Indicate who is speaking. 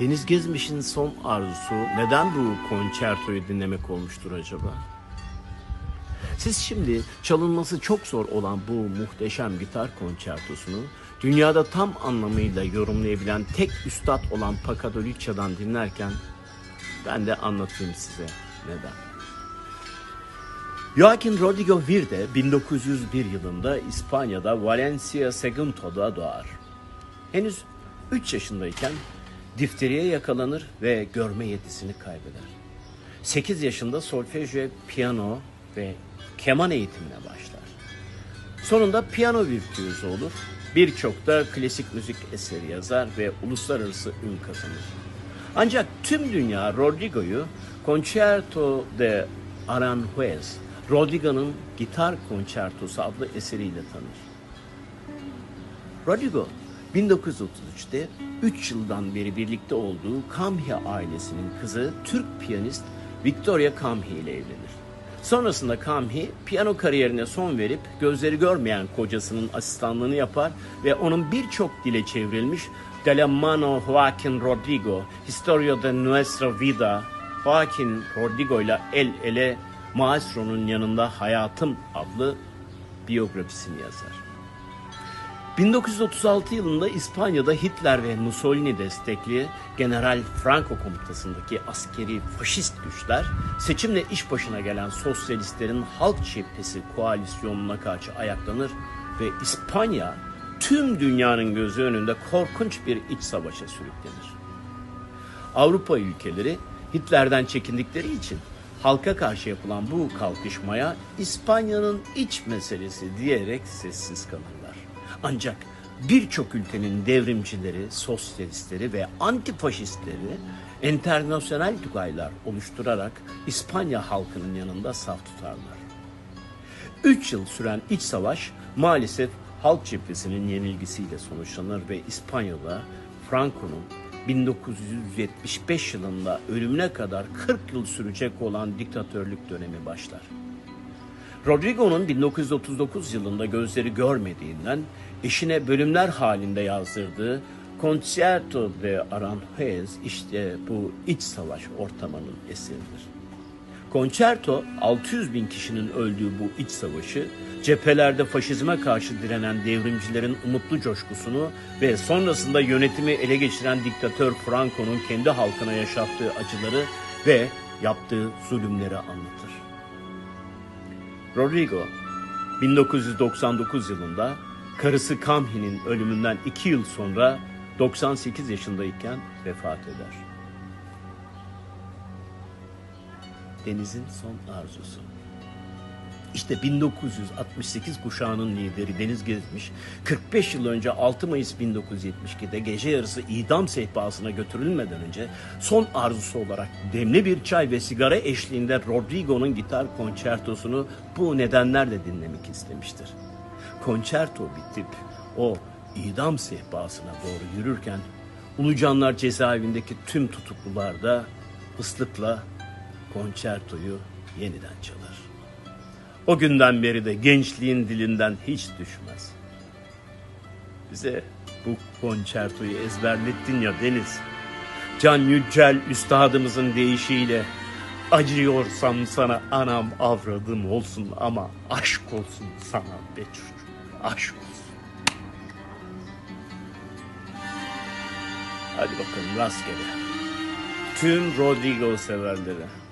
Speaker 1: Deniz Gezmiş'in son arzusu neden bu konçertoyu dinlemek olmuştur acaba? Siz şimdi çalınması çok zor olan bu muhteşem gitar konçertosunu dünyada tam anlamıyla yorumlayabilen tek üstad olan Luccia'dan dinlerken ben de anlatayım size neden. Joaquin Rodrigo Virde 1901 yılında İspanya'da Valencia Sagunto'da doğar. Henüz 3 yaşındayken difteriye yakalanır ve görme yetisini kaybeder. 8 yaşında solfejo, piyano ve keman eğitimine başlar. Sonunda piyano virtüözü olur. Birçok da klasik müzik eseri yazar ve uluslararası ün kazanır. Ancak tüm dünya Rodrigo'yu Concerto de Aranjuez, Rodrigo'nun Gitar Konçertosu adlı eseriyle tanır. Rodrigo 1933'te 3 yıldan beri birlikte olduğu Kamhi ailesinin kızı Türk piyanist Victoria Kamhi ile evlenir. Sonrasında Kamhi piyano kariyerine son verip gözleri görmeyen kocasının asistanlığını yapar ve onun birçok dile çevrilmiş De la mano Joaquin Rodrigo, Historia de Nuestra Vida, Joaquin Rodrigo ile el ele Maestro'nun yanında Hayatım adlı biyografisini yazar. 1936 yılında İspanya'da Hitler ve Mussolini destekli General Franco komutasındaki askeri faşist güçler seçimle iş başına gelen sosyalistlerin halk cephesi koalisyonuna karşı ayaklanır ve İspanya tüm dünyanın gözü önünde korkunç bir iç savaşa sürüklenir. Avrupa ülkeleri Hitler'den çekindikleri için halka karşı yapılan bu kalkışmaya İspanya'nın iç meselesi diyerek sessiz kalırlar. Ancak birçok ülkenin devrimcileri, sosyalistleri ve antifaşistleri internasyonel tugaylar oluşturarak İspanya halkının yanında saf tutarlar. 3 yıl süren iç savaş maalesef halk cephesinin yenilgisiyle sonuçlanır ve İspanya'da Franco'nun 1975 yılında ölümüne kadar 40 yıl sürecek olan diktatörlük dönemi başlar. Rodrigo'nun 1939 yılında gözleri görmediğinden eşine bölümler halinde yazdırdığı Concerto de Aranjuez işte bu iç savaş ortamının eseridir. Concerto 600 bin kişinin öldüğü bu iç savaşı cephelerde faşizme karşı direnen devrimcilerin umutlu coşkusunu ve sonrasında yönetimi ele geçiren diktatör Franco'nun kendi halkına yaşattığı acıları ve yaptığı zulümleri anlatır. Rodrigo 1999 yılında karısı Kamhi'nin ölümünden 2 yıl sonra 98 yaşındayken vefat eder. Deniz'in son arzusu. İşte 1968 kuşağının lideri Deniz Gezmiş, 45 yıl önce 6 Mayıs 1972'de gece yarısı idam sehpasına götürülmeden önce son arzusu olarak demli bir çay ve sigara eşliğinde Rodrigo'nun gitar konçertosunu bu nedenlerle dinlemek istemiştir. Konçerto bitip o idam sehpasına doğru yürürken Ulucanlar cezaevindeki tüm tutuklular da ıslıkla konçertoyu yeniden çalar. O günden beri de gençliğin dilinden hiç düşmez. Bize bu konçertoyu ezberlettin ya Deniz. Can Yücel üstadımızın deyişiyle acıyorsam sana anam avradım olsun ama aşk olsun sana be çocuk. Aşk olsun. Hadi bakalım rastgele. Tüm Rodrigo severlere.